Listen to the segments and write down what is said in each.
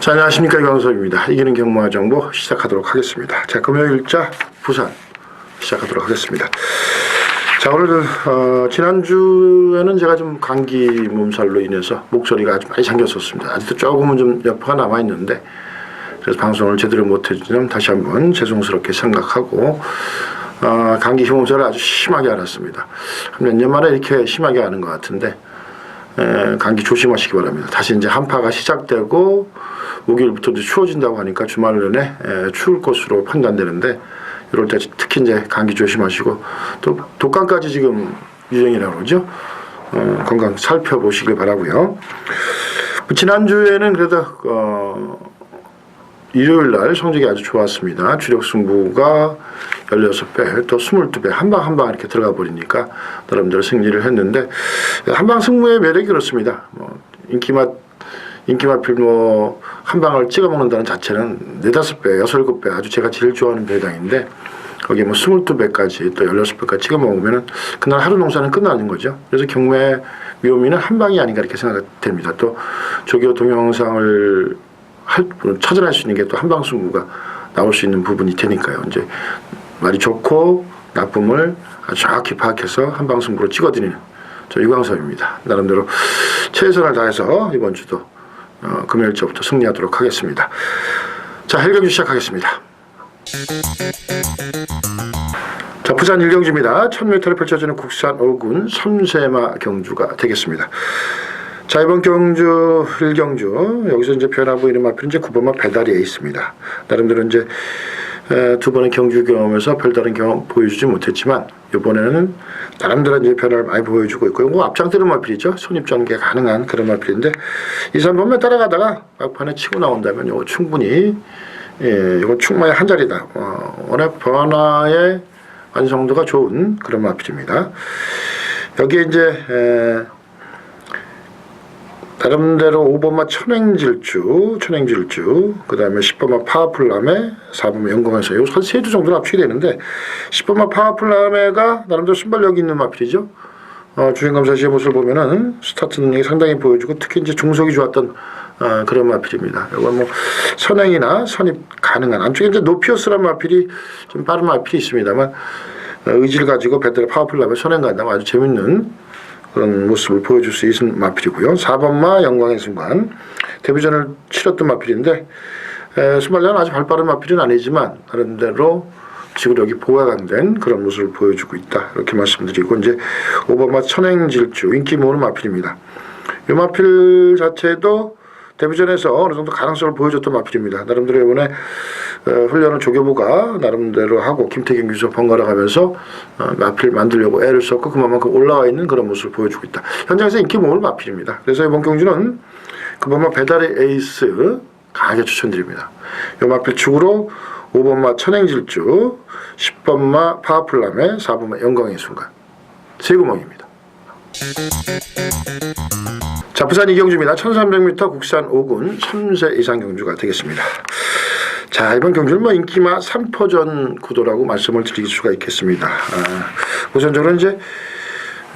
자, 안녕하십니까. 이광석입니다. 이기는 경마 정보 시작하도록 하겠습니다. 자, 금요일자 부산 시작하도록 하겠습니다. 자, 오늘, 어, 지난주에는 제가 좀 감기 몸살로 인해서 목소리가 아주 많이 잠겼었습니다. 아직도 조금은 좀 여파가 남아있는데, 그래서 방송을 제대로 못해준 점 다시 한번 죄송스럽게 생각하고, 어, 감기 몸살을 아주 심하게 앓았습니다. 한몇년 만에 이렇게 심하게 앓은 것 같은데, 에, 감기 조심하시기 바랍니다. 다시 이제 한파가 시작되고 목요일부터 이제 추워진다고 하니까 주말 내내 에, 추울 것으로 판단되는데 이럴 때 특히 이제 감기 조심하시고 또 독감까지 지금 유행이라고 그러죠. 어, 건강 살펴보시길 바라고요. 지난주에는 그래도 어, 일요일 날 성적이 아주 좋았습니다. 주력 승부가 16배, 또 22배, 한 방 한 방 이렇게 들어가 버리니까 나름대로 승리를 했는데, 한방 승부의 매력이 그렇습니다. 뭐, 인기맛, 인기맛 필뭐, 한 방을 찍어 먹는다는 자체는 네다섯 배, 여섯, 일곱 배 아주 제가 제일 좋아하는 배당인데, 거기에 뭐 22배까지 또 16배까지 찍어 먹으면은 그날 하루 농사는 끝나는 거죠. 그래서 경매 묘미는 한 방이 아닌가 이렇게 생각됩니다. 또 조교 동영상을 할, 찾아낼 수 있는 게 또 한방 승부가 나올 수 있는 부분이 되니까요. 이제 말이 좋고 나쁨을 아주 정확히 파악해서 한방 승부로 찍어드리는 저 유광섭입니다. 나름대로 최선을 다해서 이번 주도 어, 금요일부터 승리하도록 하겠습니다. 자, 헬경주 시작하겠습니다. 자, 부산 일경주입니다. 1000m를 펼쳐지는 국산 5군 섬세마 경주가 되겠습니다. 자 이번 경주 일경주 여기서 이제 변화부 이름 앞에 이제 9번마 배달이 있습니다. 나름대로 이제 에, 두 번의 경주 경험에서 별다른 경험 보여주지 못했지만 이번에는 나름대로 이제 변화를 많이 보여주고 있고 뭐 앞장뜨는 마필이죠. 손입 전개 가능한 그런 마필인데 2, 3번만 따라가다가 막판에 치고 나온다면 이거 충분히 예, 이거 충분히 한 자리다. 어, 워낙 변화의 완성도가 좋은 그런 마필입니다. 여기에 이제 에, 나름대로 5번마 천행질주, 천행질주, 그 다음에 10번마 파워풀남에 4번마 영광에서 요한세주 정도는 합치게 되는데 10번마 파워풀남에가 나름대로 순발력이 있는 마필이죠. 어, 주행감사 모습을 보면은 스타트 능력이 상당히 보여주고 특히 이제 중속이 좋았던 어, 그런 마필입니다. 이건 뭐 선행이나 선입 가능한 안쪽에 이제 노피어스란 마필이 좀 빠른 마필이 있습니다만 어, 의지를 가지고 배터리 파워풀남에 선행 간다면 아주 재밌는 그런 모습을 보여줄 수 있는 마필이고요. 4번마 영광의 순간 데뷔전을 치렀던 마필인데 수발량은 아주 발빠른 마필은 아니지만 나름대로 지구력이 보강된 그런 모습을 보여주고 있다 이렇게 말씀드리고 이제 5번마 천행질주 인기 모으는 마필입니다. 이 마필 자체도 데뷔전에서 어느 정도 가능성을 보여줬던 마필입니다. 나름대로 이번에 어, 훈련을 조교부가 나름대로 하고 김태경 교수가 번갈아 가면서 어, 마필 만들려고 애를 썼고 그만큼 올라와 있는 그런 모습을 보여주고 있다. 현장에서 인기 모을 마필입니다. 그래서 이번 경주는 그번마 배달의 에이스 강하게 추천드립니다. 이 마필 축으로 5번마 천행질주, 10번마 파워풀남의 4번마 영광의 순간 세 구멍입니다. 자, 부산 이경주입니다. 1300m 국산 5군 3세 이상 경주가 되겠습니다. 자, 이번 경주는 뭐 인기마 3포전 구도라고 말씀을 드릴 수가 있겠습니다. 아, 우선적으로 이제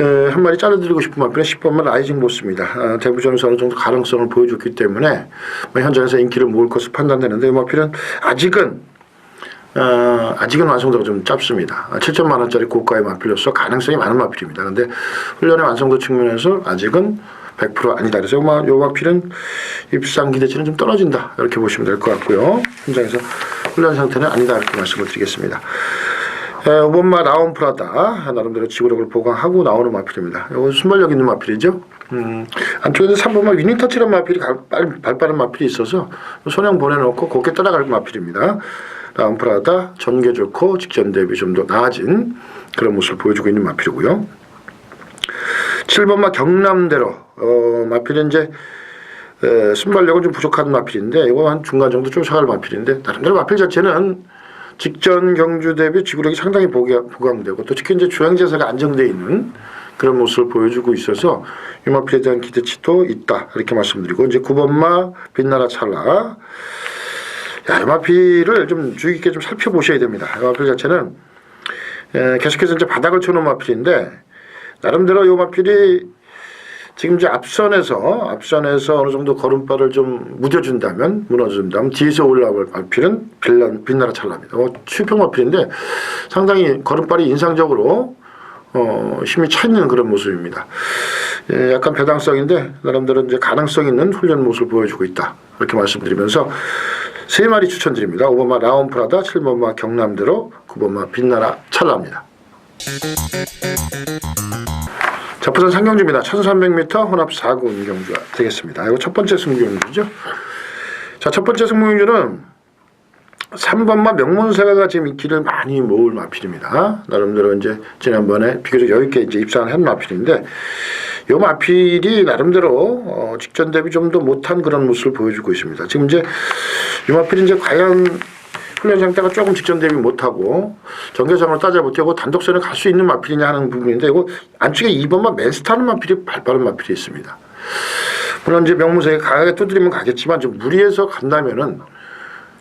에, 한 마리 잘라드리고 싶은 마필은 10번만 라이징 보스입니다. 아, 대부전에서 어느 정도 가능성을 보여줬기 때문에 뭐 현장에서 인기를 모을 것으로 판단되는데 이 마필은 아직은 어, 아직은 완성도가 좀 짧습니다. 7천만 원짜리 고가의 마필로서 가능성이 많은 마필입니다. 그런데 훈련의 완성도 측면에서 아직은 100% 아니다. 그래서 뭐요 마필은 입상 기대치는 좀 떨어진다. 이렇게 보시면 될 것 같고요. 현장에서 훈련 상태는 아니다. 이렇게 말씀을 드리겠습니다. 에, 5번마 라온 프라다 나름대로 지구력을 보강하고 나오는 마필입니다. 이거 순발력 있는 마필이죠. 음, 안쪽에는 3번마 위닝터치란 마필이 갈, 발, 발빠른 마필이 있어서 손형 보내놓고 곱게 따라갈 마필입니다. 라온 프라다 전개 좋고 직전 대비 좀 더 나아진 그런 모습을 보여주고 있는 마필이고요. 7번마 경남대로 어, 마필은 이제 에, 순발력은 좀 부족한 마필인데 이거 한 중간 정도 쫓아갈 마필인데 나름대로 마필 자체는 직전 경주 대비 지구력이 상당히 보강- 보강되고 또 특히 이제 주행제사가 안정되어 있는 그런 모습을 보여주고 있어서 이 마필에 대한 기대치도 있다 이렇게 말씀드리고 이제 9번마 빛나라 찰나 야, 이 마필을 좀 주의 깊게 좀 살펴보셔야 됩니다. 이 마필 자체는 에, 계속해서 이제 바닥을 쳐놓은 마필인데 나름대로 이 마필이 지금 이제 앞선에서 앞선에서 어느 정도 걸음발을 좀 무뎌준다면 무너준다면 뒤에서 올라올 마필은 빌란 빛나라 찰나입니다. 어, 추평 마필인데 상당히 걸음발이 인상적으로 어, 힘이 차 있는 그런 모습입니다. 예, 약간 배당성인데 나름대로 이제 가능성 있는 훈련 모습을 보여주고 있다. 이렇게 말씀드리면서 세 마리 추천드립니다. 5번마 라온프라다, 7번마 경남대로, 9번마 빛나라 찰나입니다. 자, 부산 상경주입니다. 1300m 혼합 4군 경주가 되겠습니다. 이거 첫 번째 승부경주죠. 자, 첫 번째 승부경주는 3번마 명문세가가 지금 인기를 많이 모을 마필입니다. 나름대로 이제 지난번에 비교적 여유있게 이제 입상을 한 마필인데 요 마필이 나름대로 어, 직전 대비 좀 더 못한 그런 모습을 보여주고 있습니다. 지금 이제 요 마필이 이제 과연 훈련 상태가 조금 직전 대비 못하고 전개성으로 따져보고 단독선에 갈 수 있는 마필이냐 하는 부분인데 이거 안쪽에 2번만 맨스타는 마필이 발빠른 마필이 있습니다. 물론 이제 명무세에 강하게 두드리면 가겠지만 좀 무리해서 간다면은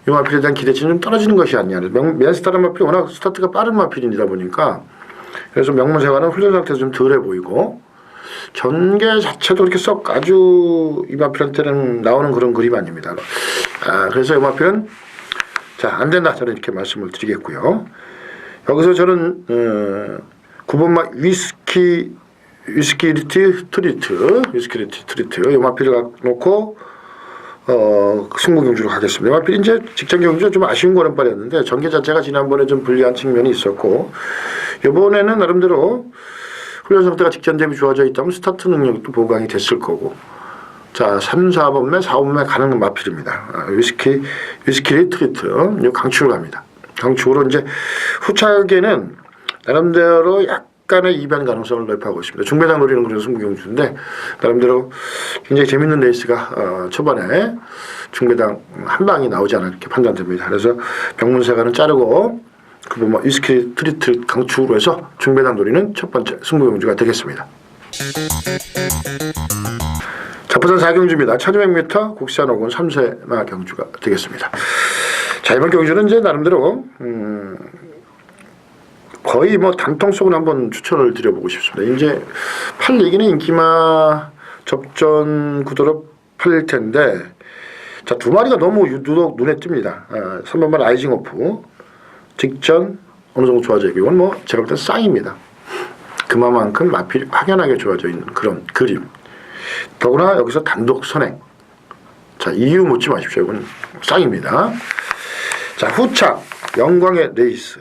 이 마필에 대한 기대치는 좀 떨어지는 것이 아니냐. 명, 맨스타는 마필이 워낙 스타트가 빠른 마필이다 보니까 그래서 명문세와는 훈련 상태에서 좀 덜해 보이고 전개 자체도 그렇게 썩 아주 이 마필한테는 나오는 그런 그림 아닙니다. 아, 그래서 이 마필은 자, 안 된다. 저는 이렇게 말씀을 드리겠고요. 여기서 저는 어, 9번마 위스키 위스키리티 트리트 위스키리티 트리트 이 마필을 놓고 어, 승부 경주로 가겠습니다. 마필 이제 직전 경주 좀 아쉬운 걸음발이었는데 전개 자체가 지난번에 좀 불리한 측면이 있었고 이번에는 나름대로 훈련 상태가 직전 대비 좋아져 있다면 스타트 능력도 보강이 됐을 거고 자, 3, 4번매, 4번매 가는 마필입니다. 아, 위스키, 위스키 리트리트. 이 강축으로 갑니다. 강축으로 이제 후차에는 나름대로 약간의 이변 가능성을 넓혀하고 있습니다. 중배당 노리는 그런 승부경주인데 나름대로 굉장히 재밌는 레이스가 어, 초반에 중배당 한 방이 나오지 않을까 이렇게 판단됩니다. 그래서 병문세가는 자르고 그뭐 뭐 위스키 트리트 강축으로 해서 중배당 노리는 첫 번째 승부경주가 되겠습니다. 자, 부산 4경주입니다. 1200m 국산 오군 3세마 경주가 되겠습니다. 자, 이번 경주는 이제 나름대로, 음, 거의 뭐 단통 속은 한번 추천을 드려보고 싶습니다. 이제 팔 얘기는 인기마 접전 구도로 팔릴 텐데, 자, 두 마리가 너무 유독 눈에 띕니다. 아, 3번만 라이징 오프, 직전 어느 정도 좋아져 있고, 이건 뭐 제가 볼 땐 쌍입니다. 그만큼 마필이 확연하게 좋아져 있는 그런 그림. 더구나 여기서 단독 선행. 자, 이유 묻지 마십시오. 이건 쌍입니다. 자, 후착. 영광의 레이스.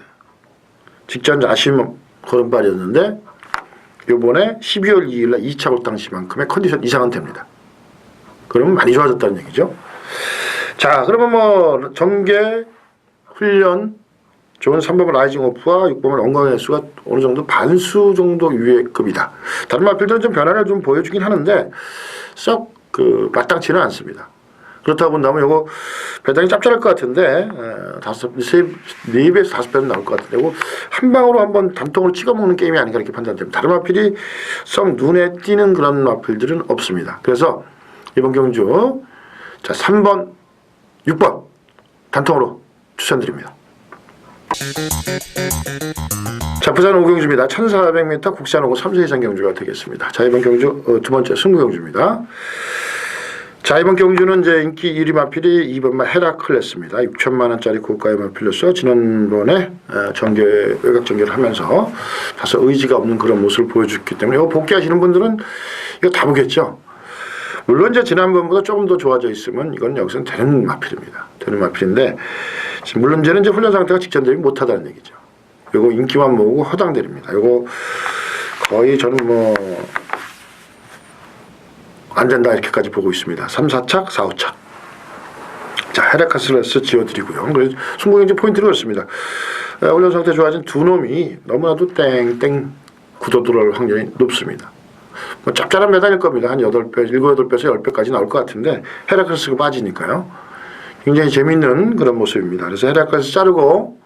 직전 아쉬운 걸음발이었는데, 요번에 12월 2일 날 2차 골 당시만큼의 컨디션 이상은 됩니다. 그러면 많이 좋아졌다는 얘기죠. 자, 그러면 뭐, 전개, 훈련, 좋은 3번은 라이징 오프와 6번은 엉광의 수가 어느 정도 반수 정도 유예급이다. 다른 마필들은 좀 변화를 좀 보여주긴 하는데 썩 그 마땅치는 않습니다. 그렇다 본다면 이거 배당이 짭짤할 것 같은데 에, 다섯 세 네 배에서 다섯 배는 나올 것 같은데 한 방으로 한번 단통으로 찍어 먹는 게임이 아닌가 이렇게 판단됩니다. 다른 마필이 썩 눈에 띄는 그런 마필들은 없습니다. 그래서 이번 경주 자 3번, 6번 단통으로 추천드립니다. 자, 부산 오경주입니다. 1400m 국산 오고 3세 이상 경주가 되겠습니다. 자, 이번 경주 어, 두 번째 승부 경주입니다. 자, 이번 경주는 이제 인기 1위 마필이 2번마 헤라클레스입니다. 6천만 원짜리 고가의 마필로서 지난번에 어, 전개 외곽 전개를 하면서 다소 의지가 없는 그런 모습을 보여줬기 때문에 이거 복귀하시는 분들은 이거 다 보겠죠. 물론 이제 지난번보다 조금 더 좋아져 있으면 이건 여기서는 되는 마필입니다. 되는 마필인데 물론 이제는 이제 훈련 상태가 직전 대비 못하다는 얘기죠. 요거 인기만 모으고 허당들입니다. 요거 거의 저는 뭐 안 된다 이렇게까지 보고 있습니다. 3, 4착, 4, 5착. 자, 헤라카슬레스 지어드리고요. 그래서 승부경제 포인트를 넣습니다. 훈련 상태 좋아진 두 놈이 너무나도 땡땡 구도 들어올 확률이 높습니다. 뭐 짭짤한 메달일 겁니다. 한 8배, 7, 8배에서 10배까지 나올 것 같은데 헤라클레스가 빠지니까요. 굉장히 재밌는 그런 모습입니다. 그래서 헤라클레스 자르고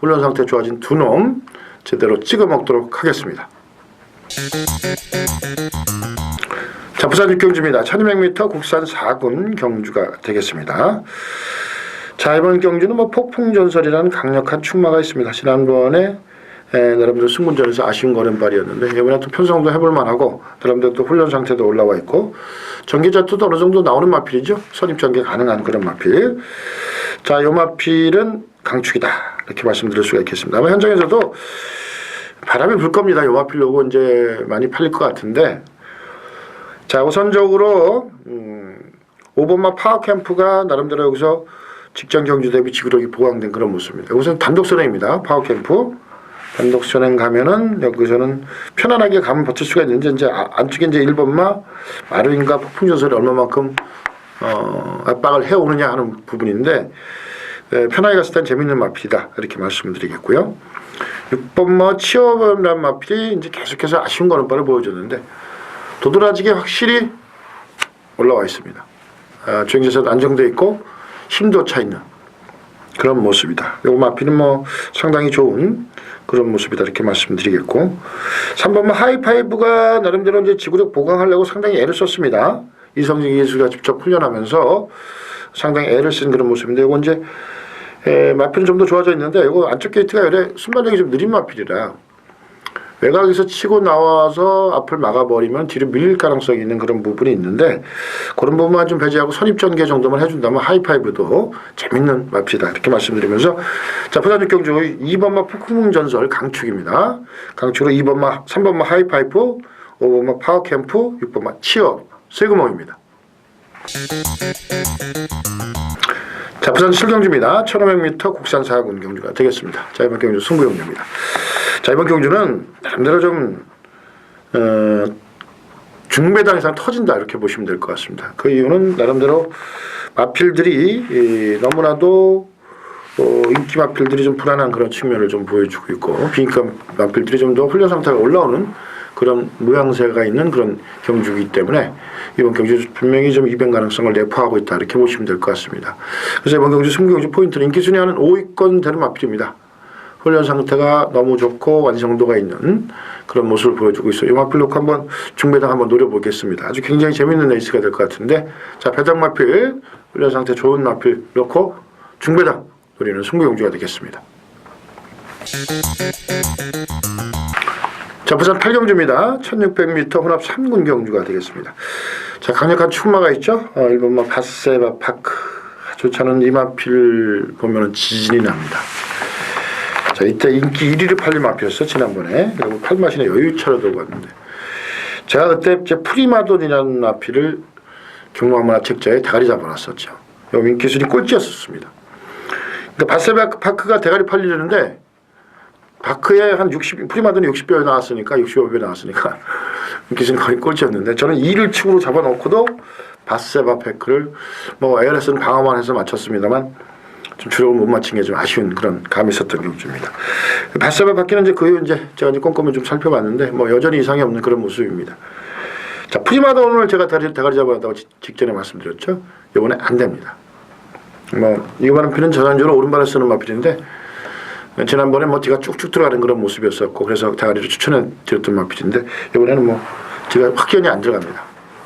훈련 상태 좋아진 두 놈 제대로 찍어 먹도록 하겠습니다. 자, 부산 육경주입니다. 1200m 국산 4군 경주가 되겠습니다. 자, 이번 경주는 뭐 폭풍전설이라는 강력한 충마가 있습니다. 지난번에 에, 나름대로 승군전에서 아쉬운 거른발이었는데 이번에 또 편성도 해볼 만하고 나름대로 또 훈련 상태도 올라와 있고 전기자투도 어느 정도 나오는 마필이죠. 선입 전개 가능한 그런 마필. 자, 요 마필은 강축이다 이렇게 말씀드릴 수가 있겠습니다. 아마 현장에서도 바람이 불 겁니다. 요 마필 요거 이제 많이 팔릴 것 같은데 자 우선적으로 음, 5번마 파워캠프가 나름대로 여기서 직전 경주 대비 지구력이 보강된 그런 모습입니다. 우선 단독 선행입니다. 파워캠프 단독 선행 가면은 여기서는 편안하게 가면 버틸 수가 있는데 이제 아- 안쪽에 이제 1번마 마르인과 폭풍 전설이 얼마만큼 어, 압박을 해오느냐 하는 부분인데 에, 편하게 갔을 땐 재밌는 마필이다 이렇게 말씀드리겠고요. 6번마 치어범이라는 마필이 이제 계속해서 아쉬운 걸음발을 보여줬는데 도드라지게 확실히 올라와 있습니다. 아, 주행자세도 안정돼 있고 힘도 차 있는 그런 모습이다. 요거 마피는 뭐 상당히 좋은 그런 모습이다 이렇게 말씀드리겠고 3번만 하이파이브가 나름대로 이제 지구력 보강하려고 상당히 애를 썼습니다. 이성진 기술가 직접 훈련하면서 상당히 애를 쓴 그런 모습인데 이거 이제 에, 마필은 좀 더 좋아져 있는데 이거 안쪽 게이트가 요래 순발력이 좀 느린 마필이라 외곽에서 치고 나와서 앞을 막아버리면 뒤로 밀릴 가능성이 있는 그런 부분이 있는데 그런 부분만 좀 배제하고 선입전개 정도만 해준다면 하이파이브도 재밌는 마피다 이렇게 말씀드리면서 자 부산 육경주 2번마 폭풍 전설 강축입니다. 강축으로 2번마 3번마 하이파이브 5번마 파워캠프 6번마 치어 세구멍입니다. 자 부산 7경주입니다. 1500m 국산 4군 경주가 되겠습니다. 자 이번 경주 승부경주입니다. 자 이번 경주는 나름대로 좀 어, 중배당 이상 터진다 이렇게 보시면 될 것 같습니다. 그 이유는 나름대로 마필들이 이, 너무나도 어, 인기 마필들이 좀 불안한 그런 측면을 좀 보여주고 있고 비인기 마필들이 좀 더 훈련 상태가 올라오는 그런 모양새가 있는 그런 경주이기 때문에 이번 경주 분명히 좀 이변 가능성을 내포하고 있다 이렇게 보시면 될 것 같습니다. 그래서 이번 경주 승부 경주 포인트는 인기 순위 하는 5위권 되는 마필입니다. 훈련 상태가 너무 좋고 완성도가 있는 그런 모습을 보여주고 있어요. 이 마필 놓고 한번 중배당 한번 노려보겠습니다. 아주 굉장히 재밌는 레이스가 될 것 같은데 자 배당 마필 훈련 상태 좋은 마필 놓고 중배당 노리는 승부용주가 되겠습니다. 자 부산 8경주입니다. 1600m 혼합 3군 경주가 되겠습니다. 자 강력한 축마가 있죠. 어, 일본마 바세바 파크 좋지 않은 이마필 보면은 지진이 납니다. 자 이때 인기 1위를 팔린 마피였어 지난번에 그리고 팔마신의 여유차로 들고 왔는데 제가 그때 제 프리마돈이라는 마피를 경마문화 책자에 대가리 잡아놨었죠. 요 인기순이 꼴찌였었습니다. 그러니까 바세바 파크가 대가리 팔리려는데 바크에 한 60, 프리마돈이 60배 나왔으니까 65배 나왔으니까 인기순이 거의 꼴찌였는데 저는 2를 축으로 잡아놓고도 바세바 파크를 뭐 ALS는 방어만 해서 맞췄습니다만 좀 주력을 못 맞힌 게좀 아쉬운 그런 감이 있었던 경주입니다. 바세바 바퀴는 이제 그 이후 이제 제가 이제 꼼꼼히 좀 살펴봤는데 뭐 여전히 이상이 없는 그런 모습입니다. 자 프리마돈을 제가 대가리, 대가리 잡아놨다고 지- 직전에 말씀드렸죠. 이번에 안 됩니다. 뭐 이번 마필은 전반적으로 오른발을 쓰는 마필인데 지난번에 뭐 제가 쭉쭉 들어가는 그런 모습이었었고 그래서 대가리를 추천해 드렸던 마필인데 이번에는 뭐 제가 확연히 안 들어갑니다.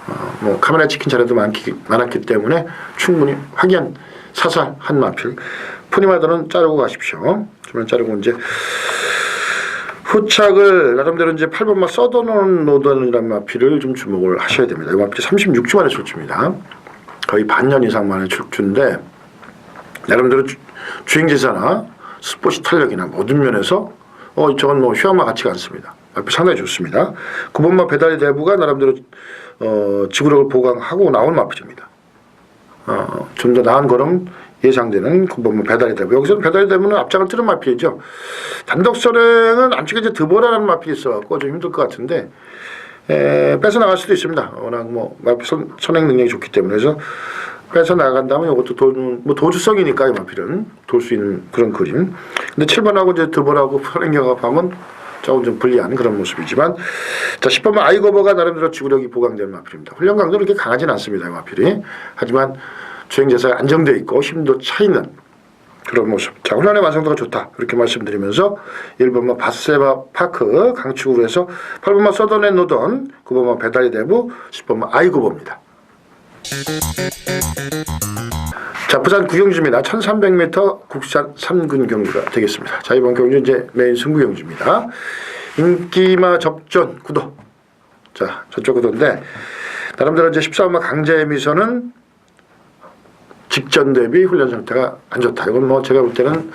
어, 뭐 카메라 찍힌 자료도 많기, 많았기 때문에 충분히 확연 사살 한 마필 푸니마더는 자르고 가십시오. 주면 자르고 이제 후착을 나름대로 이제 8번마 써더놓은 노던이라는 마필을 좀 주목을 하셔야 됩니다. 이 마필이 36주 만에 출주입니다. 거의 반년 이상 만에 출주인데 나름대로 주, 주행지사나 스포츠 탄력이나 모든 면에서 어 저건 뭐 휘황마 같지가 않습니다. 앞에 상당히 좋습니다. 9번마 배달의 대부가 나름대로 어, 지구력을 보강하고 나온 마필입니다. 어, 좀 더 나은 걸음 예상되는 9번마 배달의 대부. 여기서는 배달의 대부는 앞장을 뜨는 마필이죠. 단독 선행은 안쪽에 이제 드보라라는 마필이 있어갖고 좀 힘들 것 같은데 에, 뺏어 나갈 수도 있습니다. 워낙 뭐 마필 선, 선행 능력이 좋기 때문에 그래서 뺏어 나간다면 이것도 도는 뭐 도주성이니까 이 마필은 돌 수 있는 그런 그림. 근데 7번하고 이제 드보라고 선행 경합하면 조금 좀 불리한 그런 모습이지만 자 10번만 아이거버가 나름대로 지구력이 보강된 마필입니다. 훈련 강도는 그렇게 강하진 않습니다. 이 마필이. 하지만 주행자세가 안정돼 있고 힘도 차 있는 그런 모습. 자, 훈련의 완성도가 좋다. 이렇게 말씀드리면서 1번마 바세바 파크 강축으로 해서 8번마 서던앤 노던, 9번마 배달이 대부, 10번마 아이고버입니다. 자, 부산 구경주입니다. 1300m 국산 3군 경주가 되겠습니다. 자, 이번 경주 이제 메인 승부 경주입니다. 인기마 접전 구도. 자, 저쪽 구도인데, 나름대로 이제 14번마 강자의 미소는 직전 대비 훈련 상태가 안 좋다. 이건 뭐 제가 볼 때는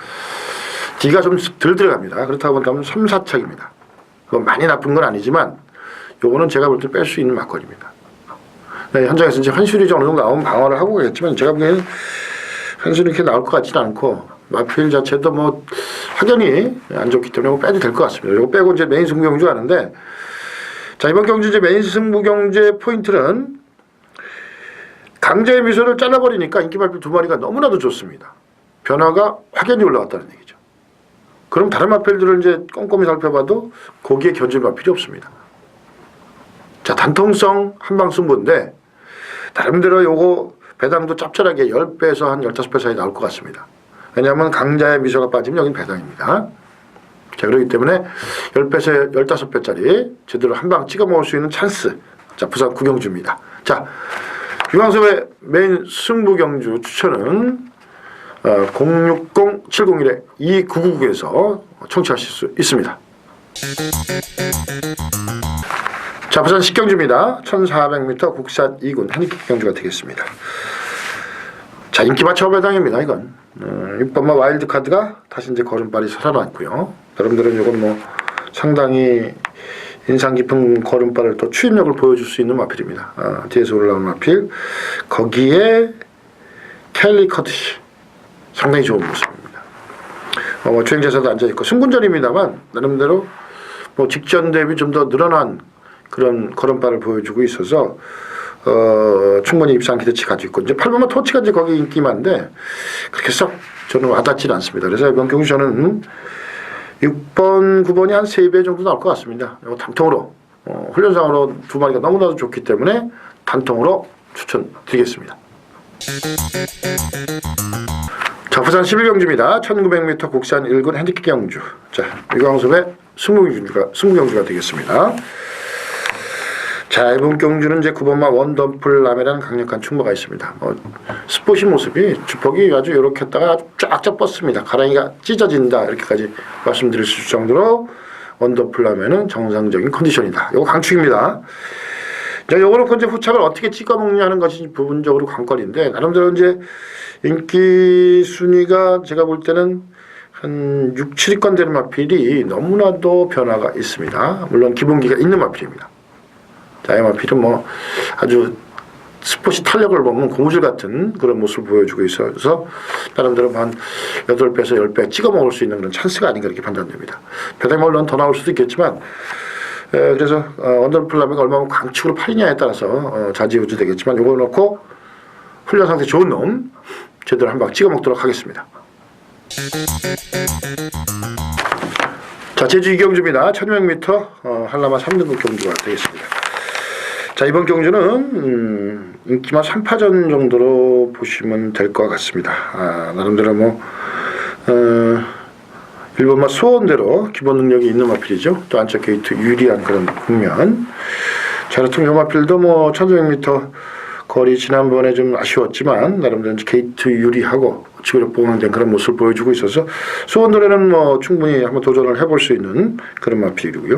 D가 좀 덜 들어갑니다. 그렇다고 본다면 3, 4착입니다. 그건 많이 나쁜 건 아니지만, 요거는 제가 볼 때 뺄 수 있는 막걸리입니다. 네, 현장에서 이제 환술이 어느 정도 나오면 방어를 하고 가겠지만 제가 보기에는 환술이 이렇게 나올 것 같지는 않고 마필 자체도 뭐 확연히 안 좋기 때문에 뭐 빼도 될 것 같습니다. 이거 빼고 이제 메인 승부 경주 하는데 자 이번 경주 이제 메인 승부 경주의 포인트는 강자의 미소를 잘라버리니까 인기 발표 두 마리가 너무나도 좋습니다. 변화가 확연히 올라왔다는 얘기죠. 그럼 다른 마필들을 이제 꼼꼼히 살펴봐도 거기에 견줄 마필이 없습니다. 자 단통성 한방 승부인데 나름대로 요거 배당도 짭짤하게 10배에서 한 15배 사이 나올 것 같습니다. 왜냐하면 강자의 미소가 빠지면 여긴 배당입니다. 자 그렇기 때문에 10배에서 15배짜리 제대로 한 방 찍어 먹을 수 있는 찬스. 자 부산 구경주입니다. 자 유광섭의 메인 승부 경주 추천은 어, 060-701-2999에서 청취하실 수 있습니다. 자, 부산 식경주입니다. 1400m 국산 2군 한익 경주가 되겠습니다. 자, 인기 맞춰 배당입니다, 이건. 어, 6번마 와일드 카드가 다시 이제 걸음발이 살아났고요. 여러분들은 이건 뭐 상당히 인상 깊은 걸음발을 또 추임력을 보여줄 수 있는 마필입니다. 어, 뒤에서 올라오는 마필. 거기에 켈리 커트시. 상당히 좋은 모습입니다. 어, 뭐 주행자사도 앉아있고 승군전입니다만 나름대로 뭐 직전 대비 좀 더 늘어난 그런 걸음발을 보여주고 있어서 어, 충분히 입상 기대치 가지고 있고 이제 8번마 토치가 이제 거기 인기만데 그렇게 썩 저는 와닿지는 않습니다. 그래서 이번 경기 저는 6번, 9번이 한 3배 정도 나올 것 같습니다. 이거 단통으로 어, 훈련상으로 두 마리가 너무나도 좋기 때문에 단통으로 추천드리겠습니다. 자, 부산 11경주입니다. 1900m 국산 1군 핸디캡 경주. 자, 유광섭의 승무경주가, 승무경주가 되겠습니다. 자, 이번 경주는 이제 9번마 원덤플 라메라는 강력한 충무가 있습니다. 뭐, 스포시 모습이 주폭이 아주 이렇게 했다가 아주 쫙쫙 뻗습니다. 가랑이가 찢어진다. 이렇게까지 말씀드릴 수 있을 정도로 원덤플 라메는 정상적인 컨디션이다. 이거 강축입니다. 자, 요거는 이제 후착을 어떻게 찍어 먹느냐는 것이 부분적으로 관건인데, 나름대로 이제 인기 순위가 제가 볼 때는 한 6, 7위권 되는 마필이 너무나도 변화가 있습니다. 물론 기본기가 있는 마필입니다. 자, 이 마필은 뭐 아주 스포츠 탄력을 보면 고무줄 같은 그런 모습을 보여주고 있어서 나름대로 한 8배에서 10배 찍어 먹을 수 있는 그런 찬스가 아닌가 이렇게 판단됩니다. 배당이 물론 더 나올 수도 있겠지만 에, 그래서 어, 언더플라메가 얼마나 강축으로 팔리냐에 따라서 어, 자지우지 되겠지만 요거 놓고 훈련 상태 좋은 놈 제대로 한 방 찍어 먹도록 하겠습니다. 자 제주 이경주입니다. 1600m 어, 한라마 3등급 경주가 되겠습니다. 자 이번 경주는 음, 인기만 3파전 정도로 보시면 될 것 같습니다. 아, 나름대로 뭐 어, 일본마 소원대로 기본 능력이 있는 마필이죠. 또 안쪽 게이트 유리한 그런 국면. 자, 그렇다면 요 마필도 뭐 1400m 거리 지난번에 좀 아쉬웠지만 나름대로 게이트 유리하고 지구력 보강된 그런 모습을 보여주고 있어서 소원도래는 뭐 충분히 한번 도전을 해볼 수 있는 그런 마필이고요.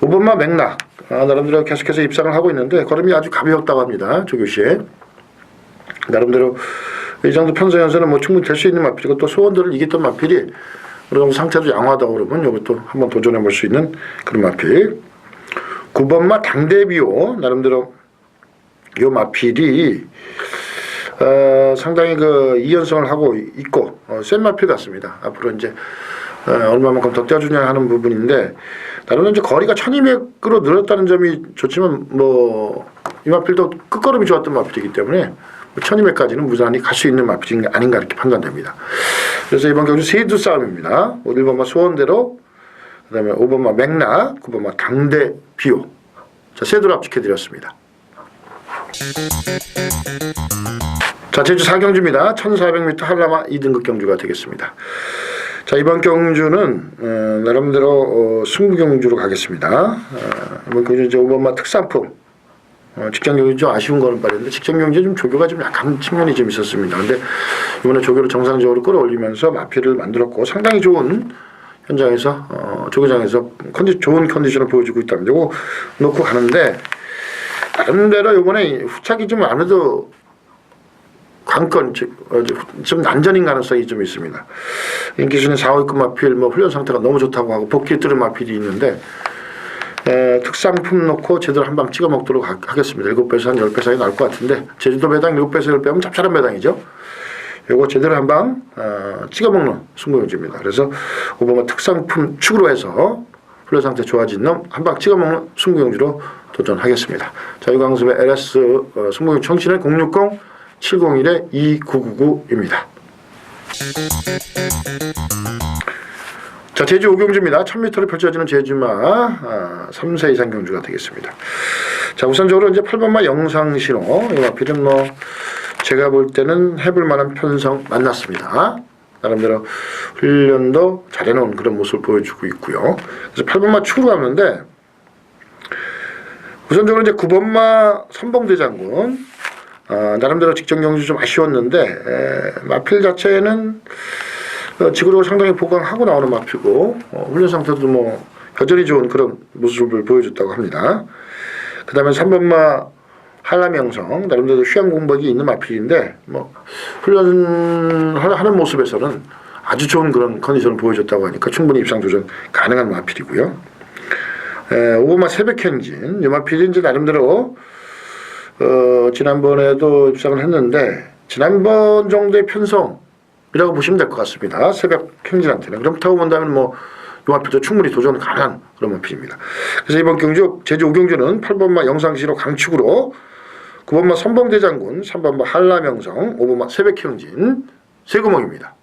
5번마 맥락 아, 나름대로 계속해서 입상을 하고 있는데 걸음이 아주 가벼웠다고 합니다. 조교시에 나름대로 이 정도 편서 연세는 뭐 충분히 될 수 있는 마필이고 또 소원들을 이겼던 마필이 어느 정도 상태도 양호하다 그러면 이것도 한번 도전해 볼 수 있는 그런 마필. 9번마 당대비오 나름대로 요 마필이 어, 상당히 그 이연성을 하고 있고 어, 센 마필 같습니다. 앞으로 이제 어, 얼마만큼 더 떼어주냐 하는 부분인데 나름대로 이제 거리가 1200으로 늘었다는 점이 좋지만 뭐 이 마필도 끝걸음이 좋았던 마필이기 때문에 1200까지는 무난히 갈 수 있는 마필이 아닌가 이렇게 판단됩니다. 그래서 이번 경주 세두 싸움입니다. 1번마 소원대로 그 다음에 5번마 맥락, 9번마 강대 비오. 자, 세두로 합축해드렸습니다. 자, 제주 4경주입니다. 1400m 한라마 2등급 경주가 되겠습니다. 자, 이번 경주는 어, 나름대로 어, 승부 경주로 가겠습니다. 어, 이번 경주 이제 5번마 특산품 어, 직장 경기 좀 아쉬운 거는 말인데 직장 경기 좀 조교가 좀 약한 측면이 좀 있었습니다. 근데 이번에 조교를 정상적으로 끌어올리면서 마피를 만들었고 상당히 좋은 현장에서 어, 조교장에서 컨디 좋은 컨디션을 보여주고 있다는 거 놓고 가는데 나름대로 이번에 후착이 좀 아무래도 관건 즉, 어, 좀 난전인 가능성이 좀 있습니다. 인기수는 4, 5위급 마필 뭐 훈련 상태가 너무 좋다고 하고 복귀에 뜨는 마필이 있는데 에, 특상품 넣고 제대로 한 방 찍어 먹도록 하, 하겠습니다. 7배에서 한 10배 사이 나올 것 같은데 제주도 배당 7배에서 10배면 짭짤한 배당이죠. 요거 제대로 한방 어, 찍어 먹는 승부용지입니다. 그래서 오바마 특상품 축으로 해서 훈련 상태 좋아진 놈 한 방 찍어 먹는 승부용지로 도전하겠습니다. 자유강습의 LS 어, 승부용 청취는 060 701에 2999입니다. 자, 제주 5경주입니다. 1000m를 펼쳐지는 제주마 아, 3세 이상 경주가 되겠습니다. 자, 우선적으로 이제 8번마 영상신호 이 마필은 뭐 제가 볼 때는 해볼 만한 편성 만났습니다. 나름대로 훈련도 잘해놓은 그런 모습을 보여주고 있고요. 그래서 8번마 추로 가는데 우선적으로 이제 9번마 선봉대장군 어, 나름대로 직전 경주 좀 아쉬웠는데 에, 마필 자체는 어, 지구력을 상당히 보강하고 나오는 마피고 어, 훈련 상태도 뭐 여전히 좋은 그런 모습을 보여줬다고 합니다. 그 다음에 3번마 한라명성 나름대로 휴양 공백이 있는 마필인데 뭐 훈련하는 모습에서는 아주 좋은 그런 컨디션을 보여줬다고 하니까 충분히 입상 도전 가능한 마필이고요. 에, 5번마 새벽행진 이 마필이 이제 나름대로 어, 지난번에도 입상을 했는데 지난번 정도의 편성이라고 보시면 될 것 같습니다. 새벽 행진한테는 그럼 타고 본다면 뭐 용합표도 충분히 도전 가능한 그런 마필입니다. 그래서 이번 경주 제주 5경주는 8번마 영상시로 강축으로 9번마 선봉대장군, 3번마 한라명성, 5번마 새벽행진 세 구멍입니다.